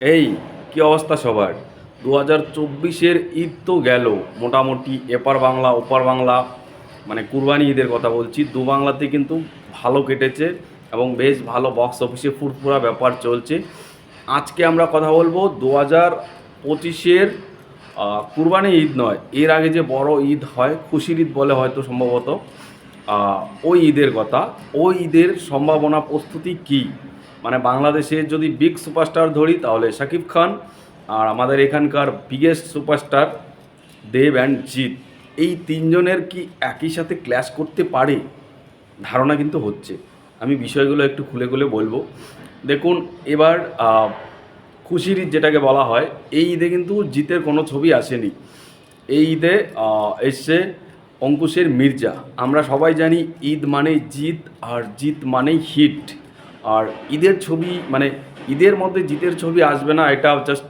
এই, কি অবস্থা সবার? দু হাজার চব্বিশের ঈদ তো গেল, মোটামুটি এপার বাংলা, ওপার বাংলা মানে কুরবানি ঈদের কথা বলছি, দু বাংলাতে কিন্তু ভালো কেটেছে এবং বেশ ভালো বক্স অফিসে ফুরফুরা ব্যাপার চলছে। আজকে আমরা কথা বলব দু হাজার পঁচিশের কুরবানি ঈদ নয়, এর আগে যে বড় ঈদ হয়, খুশির ঈদ বলে হয়তো সম্ভবত ওই ঈদের কথা। ওই ঈদের সম্ভাবনা প্রস্তুতি কী? মানে বাংলাদেশে যদি বিগ সুপারস্টার ধরি তাহলে শাকিব খান আর আমাদের এখানকার biggest superstar Dev and Jeet. এই তিনজনের কি একই সাথে ক্ল্যাশ করতে পারে? ধারণা কিন্তু হচ্ছে। আমি বিষয়গুলো একটু খুলে খুলে বলব। দেখুন, এবার খুশির ঈদ যেটাকে বলা হয়, এই ঈদে কিন্তু জিতের কোনো ছবি আসেনি। এই ঈদে এসছে অঙ্কুশের মির্জা। আমরা সবাই জানি ঈদ মানেই জিত আর জিত মানেই হিট আর ঈদের ছবি মানে ঈদের মধ্যে জিতের ছবি আসবে না এটা জাস্ট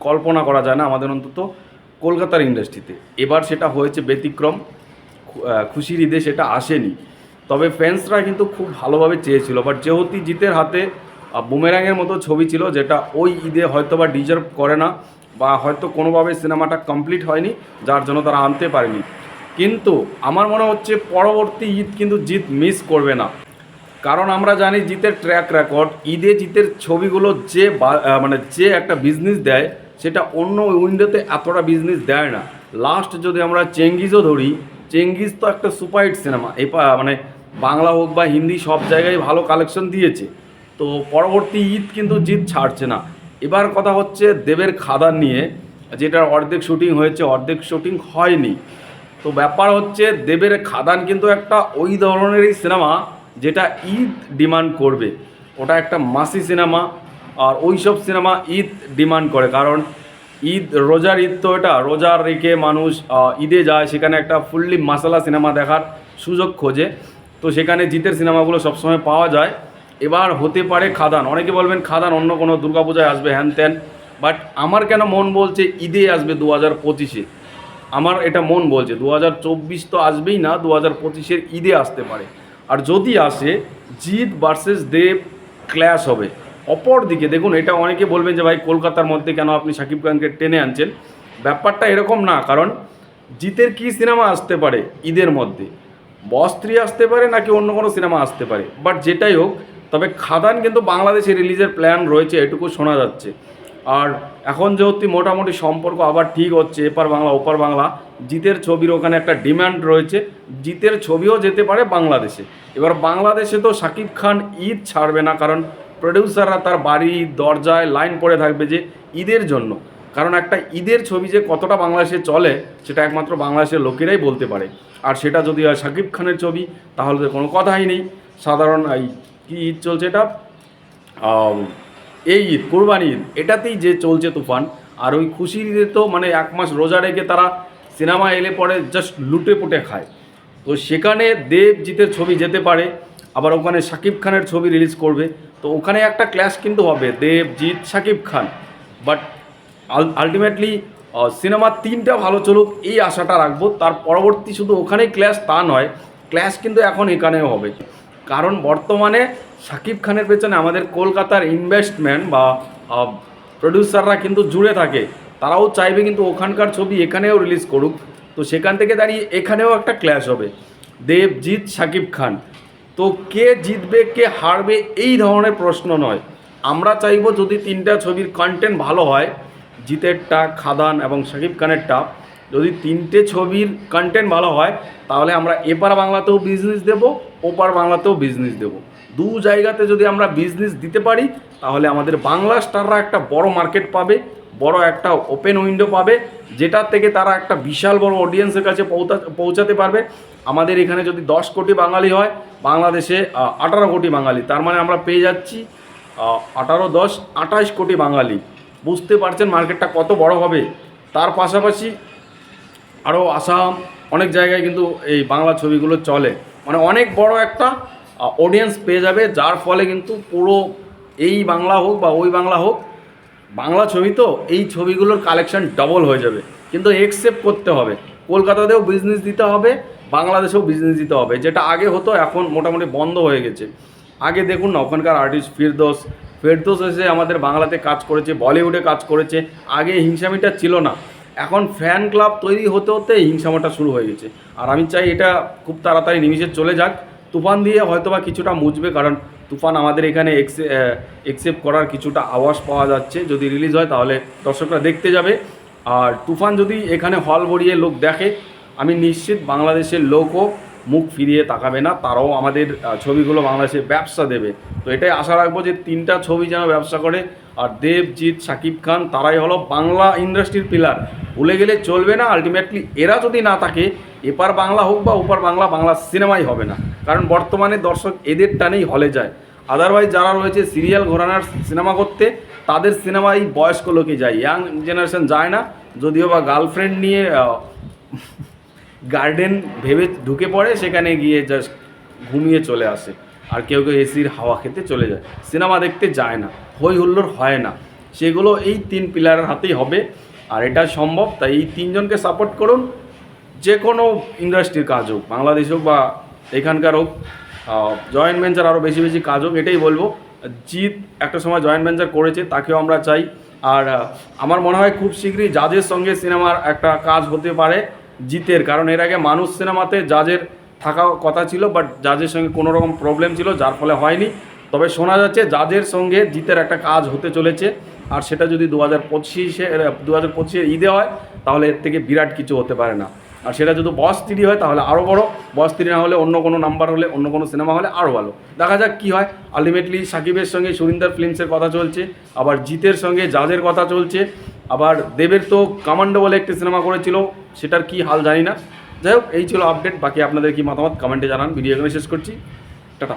কল্পনা করা যায় না আমাদের অন্তত কলকাতার ইন্ডাস্ট্রিতে এবার সেটা হয়েছে ব্যতিক্রম খুশির ঈদে সেটা আসেনি। তবে ফ্যান্সরা কিন্তু খুব ভালোভাবে চেয়েছিল বাট যেহেতু জিতের হাতে আহ, বুমেরাংয়ের মতো ছবি ছিল যেটা ওই ঈদে হয়তো বা ডিজার্ভ করে না বা হয়তো কোনোভাবে সিনেমাটা কমপ্লিট হয়নি যার জন্য তারা আনতে পারেনি। কিন্তু আমার মনে হচ্ছে পরবর্তী ঈদ কিন্তু জিত মিস করবে না। কারণ আমরা জানি জিতের ট্র্যাক রেকর্ড ঈদে জিতের ছবিগুলো যে মানে যে একটা বিজনেস দেয়, সেটা অন্য উইন্ডোতে এতটা বিজনেস দেয় না। লাস্ট যদি আমরা চেঙ্গিজও ধরি, চেঙ্গিজ তো একটা সুপারহিট সিনেমা এই মানে বাংলা হোক বা হিন্দি সব জায়গায় ভালো কালেকশন দিয়েছে। তো পরবর্তী ঈদ কিন্তু জিত ছাড়ছে না। এবার কথা হচ্ছে দেবের খাদান নিয়ে, যেটার অর্ধেক শুটিং হয়েছে, অর্ধেক শুটিং হয়নি। তো ব্যাপার হচ্ছে দেবের খাদান কিন্তু একটা ওই ধরনেরই সিনেমা যেটা ঈদ ডিমান্ড করবে। ওটা একটা মাসি সিনেমা আর ওই সব সিনেমা ঈদ ডিমান্ড করে। কারণ ঈদ, রোজার ঈদ তো এটা রোজার রেখে মানুষ ঈদে যায়, সেখানে একটা ফুললি মাসালা সিনেমা দেখার সুযোগ খোঁজে। তো সেখানে জিতের সিনেমাগুলো সবসময় পাওয়া যায়। এবার হতে পারে খাদান। অনেকে বলবেন, খাদান অন্য কোনো দুর্গাপূজায় আসবে, হ্যান ত্যান। বাট আমার কেন মন বলছে ঈদে আসবে দু হাজার পঁচিশে? আমার এটা মন বলছে। দু হাজার চব্বিশ তো আসবেই না দু হাজার পঁচিশের ঈদে আসতে পারে। আর যদি আসে, জিৎ ভার্সেস দেব ক্ল্যাশ হবে। অপর দিকে দেখুন, এটা অনেকে বলবেন যে, ভাই, কলকাতার মধ্যে কেন আপনি শাকিব খানকে টেনে আনছেন? ব্যাপারটা এরকম না, কারণ জিতের কি সিনেমা আসতে পারে ঈদের মধ্যে? বস থ্রি আসতে পারে নাকি অন্য কোনো সিনেমা আসতে পারে? বাট যেটাই হোক, তবে খাদান কিন্তু বাংলাদেশে রিলিজের প্ল্যান রয়েছে, এটুকু শোনা যাচ্ছে। আর এখন যেহেতু মোটামুটি সম্পর্ক আবার ঠিক হচ্ছে, এপার বাংলা, ওপার বাংলা, জিতের ছবির ওখানে একটা ডিমান্ড রয়েছে, জিতের ছবিও যেতে পারে বাংলাদেশে। এবার বাংলাদেশে তো শাকিব খান ঈদ ছাড়বে না, কারণ প্রডিউসাররা তার বাড়ি, দরজায় লাইন পড়ে থাকবে যে ঈদের জন্য। কারণ একটা ঈদের ছবি যে কতটা বাংলাদেশে চলে, সেটা একমাত্র বাংলাদেশের লোকেরাই বলতে পারে। আর সেটা যদি হয় শাকিব খানের ছবি, তাহলে তো কোনো কথাই নেই। সাধারণ, এই কী ঈদ চলছে এটা? এই ঈদ, কোরবানি ঈদ, এটাতেই যে চলছে তুফান, আর ওই খুশির ঈদে তো মানে এক মাস রোজা রেখে তারা সিনেমা এলে পরে জাস্ট লুটে পুটে খায়। তো সেখানে দেবজিতের ছবি যেতে পারে, আবার ওখানে শাকিব খানের ছবি রিলিজ করবে। তো ওখানে একটা ক্ল্যাশ কিন্তু হবে Debjit Shakib Khan. But ultimately cinema তিনটা ভালো চলুক, এই আশাটা রাখব। তার পরবর্তী শুধু ওখানেই ক্ল্যাশ তা নয় ক্ল্যাশ কিন্তু এখন এখানেও হবে। কারণ বর্তমানে শাকিব খানের পেছনে আমাদের কলকাতার ইনভেস্টমেন্ট বা প্রডিউসাররা কিন্তু জুড়ে থাকে। তারাও চাইবে কিন্তু ওখানকার ছবি এখানেও রিলিজ করুক। তো সেখান থেকে দাঁড়িয়ে এখানেও একটা ক্ল্যাশ হবে। দেব জিৎ শাকিব খান। তো কে জিতবে, কে হারবে এই ধরনের প্রশ্ন নয়। আমরা চাইব যদি তিনটা ছবির কন্টেন্ট ভালো হয়, জিতেরটা, খাদান এবং শাকিব খানেরটা যদি তিনটে ছবির কন্টেন্ট ভালো হয়, তাহলে আমরা এপার বাংলাতেও বিজনেস দেব, ওপার বাংলাতেও বিজনেস দেব। দু জায়গাতে যদি আমরা বিজনেস দিতে পারি, তাহলে আমাদের বাংলা স্টাররা একটা বড় মার্কেট পাবে, বড় একটা ওপেন উইন্ডো পাবে, যেটার থেকে তারা একটা বিশাল বড় অডিয়েন্সের কাছে পৌঁছা পৌঁছাতে পারবে। আমাদের এখানে যদি দশ কোটি বাঙালি হয়, বাংলাদেশে আঠারো কোটি বাঙালি, তার মানে আমরা পেয়ে যাচ্ছি আঠারো, দশ আঠাশ কোটি বাঙালি। বুঝতে পারছেন মার্কেটটা কত বড় হবে? তার পাশাপাশি আরও আসাম, অনেক জায়গায় কিন্তু এই বাংলা ছবিগুলো চলে। মানে অনেক বড় একটা অডিয়েন্স পেয়ে যাবে, যার ফলে কিন্তু পুরো এই বাংলা হোক বা ওই বাংলা হোক, বাংলা ছবি তো এই ছবিগুলোর কালেকশন ডবল হয়ে যাবে। কিন্তু একসেপ্ট করতে হবে। কলকাতাতেও বিজনেস দিতে হবে, বাংলাদেশেও বিজনেস দিতে হবে। যেটা আগে হতো, এখন মোটামুটি বন্ধ হয়ে গেছে। আগে দেখুন না, ওখানকার আর্টিস্ট ফিরদোস। ফেরদোস এসে আমাদের বাংলাতে কাজ করেছে, বলিউডে কাজ করেছে। আগে হিংসামিটা ছিল না। এখন ফ্যান ক্লাব তৈরি হতে হতে হিংসামাটা শুরু হয়ে গেছে। আর আমি চাই এটা খুব তাড়াতাড়ি নিমিষে চলে যাক। তুফান দিয়ে হয়তোবা কিছুটা মুছবে, কারণ তুফান আমাদের এখানে একসেপ্ট করার কিছুটা আওয়াজ পাওয়া যাচ্ছে। যদি রিলিজ হয় তাহলে দর্শকরা দেখতে যাবে। আর তুফান যদি এখানে হল ভরিয়ে লোক দেখে, আমি নিশ্চিত বাংলাদেশের লোকও মুখ ফিরিয়ে তাকাবে না। তারাও আমাদের ছবিগুলো বাংলাদেশে ব্যবসা দেবে। তো এটাই আশা রাখব যে তিনটা ছবি যেন ব্যবসা করে। আর দেবজিৎ শাকিব খান, তারাই হলো বাংলা ইন্ডাস্ট্রির পিলার ভুলে গেলে চলবে না। আলটিমেটলি এরা যদি না থাকে, এপার বাংলা হোক বা ওপার বাংলা বাংলা সিনেমাই হবে না। কারণ বর্তমানে দর্শক এদের টানেই হলে যায়। আদারওয়াইজ যারা রয়েছে সিরিয়াল ঘোরানার সিনেমা করতে, তাদের সিনেমা এই বয়স্ক লোকে যায়। ইয়াং জেনারেশন যায় না। যদিও বা গার্লফ্রেন্ড নিয়ে গার্ডেন ভেবে ঢুকে পড়ে, সেখানে গিয়ে জাস্ট ঘুমিয়ে চলে আসে। আর কেউ কেউ এসির হাওয়া খেতে চলে যায়। সিনেমা দেখতে যায় না। হই হুল্লোড় হয় না। সেগুলো এই তিন পিলারের হাতেই হবে। আর এটা সম্ভব, তাই এই তিনজনকে সাপোর্ট করুন, যে কোনো ইন্ডাস্ট্রির কাজ হোক, বাংলাদেশ হোক বা এখানকার হোক জয়েন্ট ভেঞ্চার আরও বেশি বেশি কাজ হোক, এটাই বলব। জিৎ একটা সময় জয়েন্ট ভেঞ্চার করেছে, তাকেও আমরা চাই। আর আমার মনে হয় খুব শীঘ্রই জাজের সঙ্গে সিনেমার একটা কাজ হতে পারে জিতের, কারণ এর আগে মানুষ সিনেমাতে জাজের থাকা কথা ছিল বাট জাজের সঙ্গে কোনো রকম প্রবলেম ছিল, যার ফলে হয়নি। তবে শোনা যাচ্ছে জাজের সঙ্গে জিতের একটা কাজ হতে চলেছে। আর সেটা যদি দু হাজার পঁচিশে দু হাজার পঁচিশে ঈদে হয়, তাহলে এর থেকে বিরাট কিছু হতে পারে না। আর সেটা যদি বস থ্রি হয়, তাহলে আরও বড়। বস থ্রি না হলে অন্য কোনো নাম্বার হলে, অন্য কোনো সিনেমা হলে আরও ভালো। দেখা যাক কী হয়। আলটিমেটলি সাকিবের সঙ্গে সুরিন্দর ফিল্মসের কথা চলছে, আবার জিতের সঙ্গে জাজের কথা চলছে, আবার দেবের তো কামান্ডো বলে একটি সিনেমা করেছিল, সেটার কি হাল জানি না। যাই হোক, এই ছিল আপডেট বাকি আপনাদের কি মতামত? কমেন্টে জানান। ভিডিও এখানে শেষ করছি। টাটা।